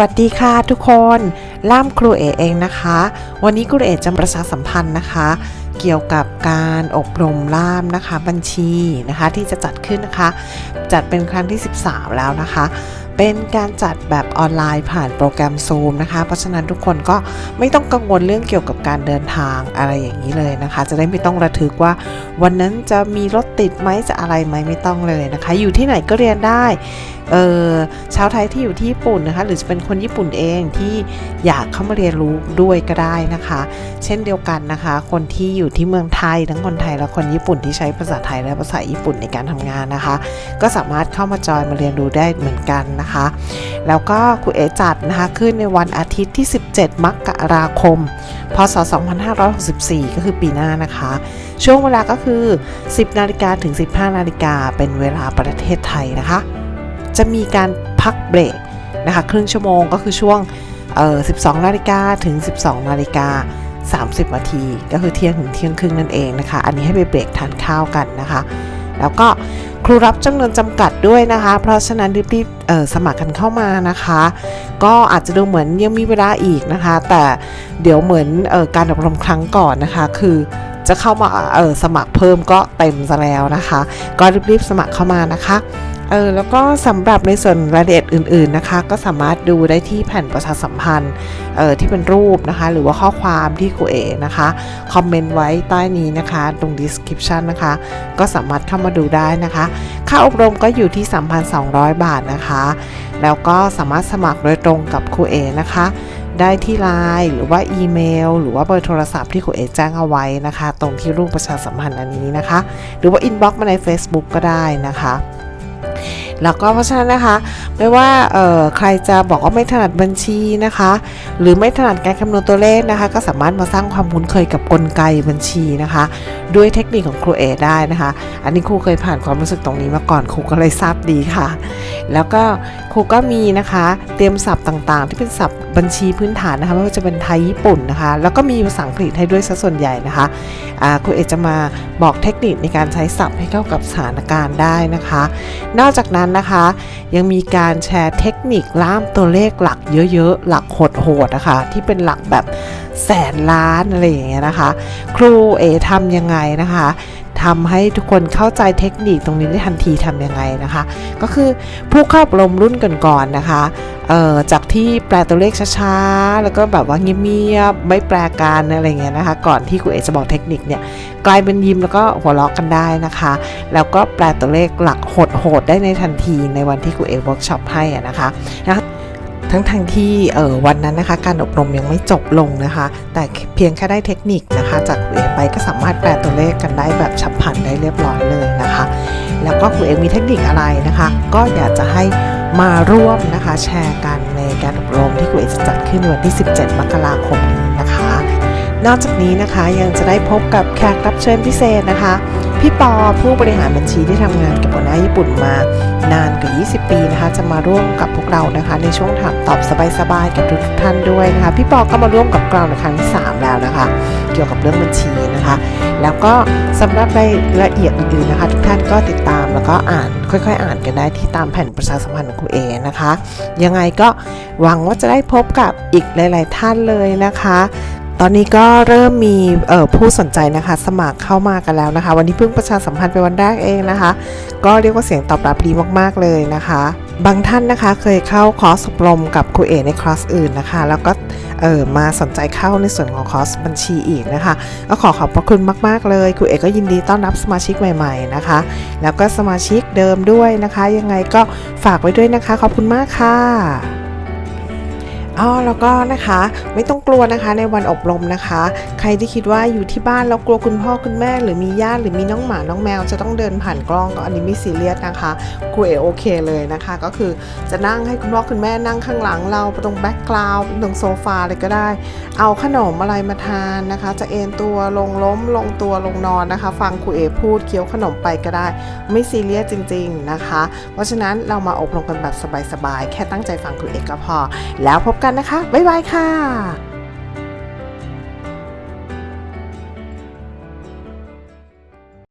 วัสดีค่ะทุกคนล่ามครูเอเองนะคะ วันนี้ครูเอจะประชาสัมพันธ์นะคะ เกี่ยวกับการอบรมล่ามนะคะ บัญชีนะคะที่จะจัดขึ้นนะคะ จัดเป็นครั้งที่ 13 แล้วนะคะ เป็นการจัดแบบออนไลน์ผ่านโปรแกรม Zoom นะคะ เพราะฉะนั้นทุกคนก็ไม่ต้องกังวลเรื่องเกี่ยวกับการเดินทางอะไรอย่างนี้เลยนะคะ จะได้ไม่ต้องระทึกว่า วันนั้นจะมีรถติดไหมจะอะไรไหมไม่ต้องเลยนะคะ อยู่ที่ไหนก็เรียนได้เออชาวไทยที่อยู่ที่ญี่ปุ่นนะคะ หรือจะเป็นคนญี่ปุ่นเองที่อยากเข้ามาเรียนรู้ด้วยก็ได้นะคะ เช่นเดียวกันนะคะ คนที่อยู่ที่เมืองไทยทั้งคนไทยและคนญี่ปุ่นที่ใช้ภาษาไทยและภาษาญี่ปุ่นในการทำงานนะคะ ก็สามารถเข้ามาจอยมาเรียนรู้ได้เหมือนกันนะคะแล้วก็ครูเอจัดนะคะขึ้นในวันอาทิตย์ที่ 17 มกราคม พศ 2564 ก็คือปีหน้านะคะ ช่วงเวลาก็คือ 10 นาฬิกาถึง 15 นาฬิกาเป็นเวลาประเทศไทยนะคะ จะมีการพักเบรกนะคะครึ่งชั่วโมงก็คือช่วงเอ่อ12 นาฬิกาถึง 12 นาฬิกา30นาทีก็คือเที่ยงถึงเที่ยงครึ่งนั่นเองนะคะ อันนี้ให้ไปเบรกทานข้าวกันนะคะ แล้วก็ครูรับจำนวนจำกัดด้วยนะคะ เพราะฉะนั้นรีบๆสมัครกันเข้ามานะคะ ก็อาจจะดูเหมือนยังมีเวลาอีกนะคะ แต่เดี๋ยวเหมือนออการอบรมครั้งก่อนนะคะ คือจะเข้ามาสมัครเพิ่มก็เต็มซะแล้วนะคะ ก็รีบๆสมัครเข้ามานะคะ เออแล้วก็สำหรับในส่วนรายละเอียดอื่น ๆนะคะ ก็สามารถดูได้ที่แผ่นประชาสัมพันธ์เออที่เป็นรูปนะคะ หรือว่าข้อความที่ครูเอนะคะคอมเมนต์ไว้ใต้นี้นะคะ ตรง description นะคะ ก็สามารถเข้ามาดูได้นะคะ ค่าอบรมก็อยู่ที่ 3,200 บาทนะคะ แล้วก็สามารถสมัครโดยตรงกับครูเอนะคะได้ที่ไลน์หรือว่าอีเมล หรือว่าเบอร์โทรศัพท์ที่ครูเอแจ้งเอาไว้นะคะ ตรงที่รูปประชาสัมพันธ์อันนี้นะคะ หรือว่าอินบ็อกซ์มาใน Facebook ก็ได้นะคะ แล้วก็เพราะฉะนั้นนะคะ ไม่ว่าใครจะบอกว่าไม่ถนัดบัญชีนะคะ หรือไม่ถนัดการคำนวณตัวเลขนะคะ ก็สามารถมาสร้างความคุ้นเคยกับกลไกบัญชีนะคะ ด้วยเทคนิคของครูเอได้นะคะ อันนี้ครูเคยผ่านความรู้สึกตรงนี้มาก่อนครูก็เลยทราบดีค่ะ แล้วก็ครูก็มีนะคะ เตรียมศัพท์ต่างๆ ที่เป็นศัพท์บัญชีพื้นฐานนะคะไม่ว่าจะเป็นไทยญี่ปุ่นนะคะ แล้วก็มีภาษาอังกฤษให้ด้วยซะส่วนใหญ่นะคะครูเอจะมาบอกเทคนิคในการใช้ศัพท์ให้เข้ากับสถานการณ์ได้นะคะ นอกจากนั้นนะคะ ยังมีการแชร์เทคนิคล่ามตัวเลขหลักเยอะๆ หลักโหดๆนะคะ ที่เป็นหลักแบบแสนล้านอะไรอย่างเงี้ยนะคะ ครูเอทำยังไงนะคะ ทำให้ทุกคนเข้าใจเทคนิคตรงนี้ได้ทันทีทำยังไงนะคะ ก็คือผู้เข้าอบรมรุ่นก่อนๆนะคะเอ่อจากที่แปลตัวเลขช้าๆ แล้วก็แบบว่าเงียบๆ ไม่แปลการอะไรเงี้ยนะคะ ก่อนที่ครูเอจะบอกเทคนิคเนี่ย กลายเป็นยิ้มแล้วก็หัวเราะกันได้นะคะ แล้วก็แปลตัวเลขหลักโหดๆ ได้ในทันทีในวันที่ครูเอเวิร์กช็อปให้นะคะนะคะ ทั้งทางที่เออวันนั้นนะคะการอบรมยังไม่จบลงนะคะ แต่เพียงแค่ได้เทคนิคนะคะ จากครูเอไปก็สามารถแปลตัวเลขกันได้แบบฉับพลันได้เรียบร้อยเลยนะคะ แล้วก็ครูเอมีเทคนิคอะไรนะคะ ก็อยากจะให้มาร่วมนะคะแชร์กันในการอบรมที่ครูเอจะจัดขึ้นวันที่ 17 มกราคมนี้นะคะ นอกจากนี้นะคะยังจะได้พบกับแขกรับเชิญพิเศษนะคะ พี่ปอผู้บริหารบัญชีที่ทำงานกับหัวหน้าญี่ปุ่นมานานกว่า 20 ปีนะคะ จะมาร่วมกับพวกเรานะคะ ในช่วงถามตอบสบายๆกับทุกท่านด้วยนะคะ พี่ปอก็มาร่วมกับเราในครั้งที่3แล้วนะคะ เกี่ยวกับเรื่องบัญชีนะคะ แล้วก็สำหรับรายละเอียดอื่นๆนะคะ ทุกท่านก็ติดตามแล้วก็อ่านค่อยๆ อ่านกันได้ที่ตามแผ่นประชาสัมพันธ์ของครูเอนะคะ ยังไงก็หวังว่าจะได้พบกับอีกหลาย ๆ ท่านเลยนะคะ ตอนนี้ก็เริ่มมีผู้สนใจนะคะ สมัครเข้ามากันแล้วนะคะ วันนี้เพิ่งประชาสัมพันธ์ไปวันแรกเองนะคะ ก็เรียกว่าเสียงตอบรับดีมากๆเลยนะคะ บางท่านนะคะเคยเข้าคอร์สอบรมกับครูเอในคอร์สอื่นนะคะ แล้วก็เออมาสนใจเข้าในส่วนของคอร์สบัญชีอีกนะคะ ก็ขอขอบพระคุณมาก ๆ เลยครูเอก็ยินดีต้อนรับสมาชิกใหม่ ๆนะคะ แล้วก็สมาชิกเดิมด้วยนะคะ ยังไงก็ฝากไว้ด้วยนะคะ ขอบคุณมากค่ะ อ๋อแล้วก็นะคะไม่ต้องกลัวนะคะในวันอบรมนะคะ ใครที่คิดว่าอยู่ที่บ้านแล้วกลัวคุณพ่อคุณแม่ หรือมีญาติหรือมีน้องหมาน้องแมว จะต้องเดินผ่านกล้องก็อันนี้ไม่ซีเรียสนะคะครูเอโอเคเลยนะคะ ก็คือจะนั่งให้คุณพ่อคุณแม่นั่งข้างหลังเราตรงแบ็กกราวด์ตรงโซฟาเลยก็ได้ เอาขนมอะไรมาทานนะคะ จะเอนตัวลงล้มลงตัวลงนอนนะคะ ฟังครูเอพูดเคี้ยวขนมไปก็ได้ ไม่ซีเรียสจริง ๆนะคะ เพราะฉะนั้นเรามาอบรมกันแบบสบายๆแค่ตั้งใจฟังครูเอกก็พอ แล้วพบกันกันนะคะ บ๊ายบายค่ะ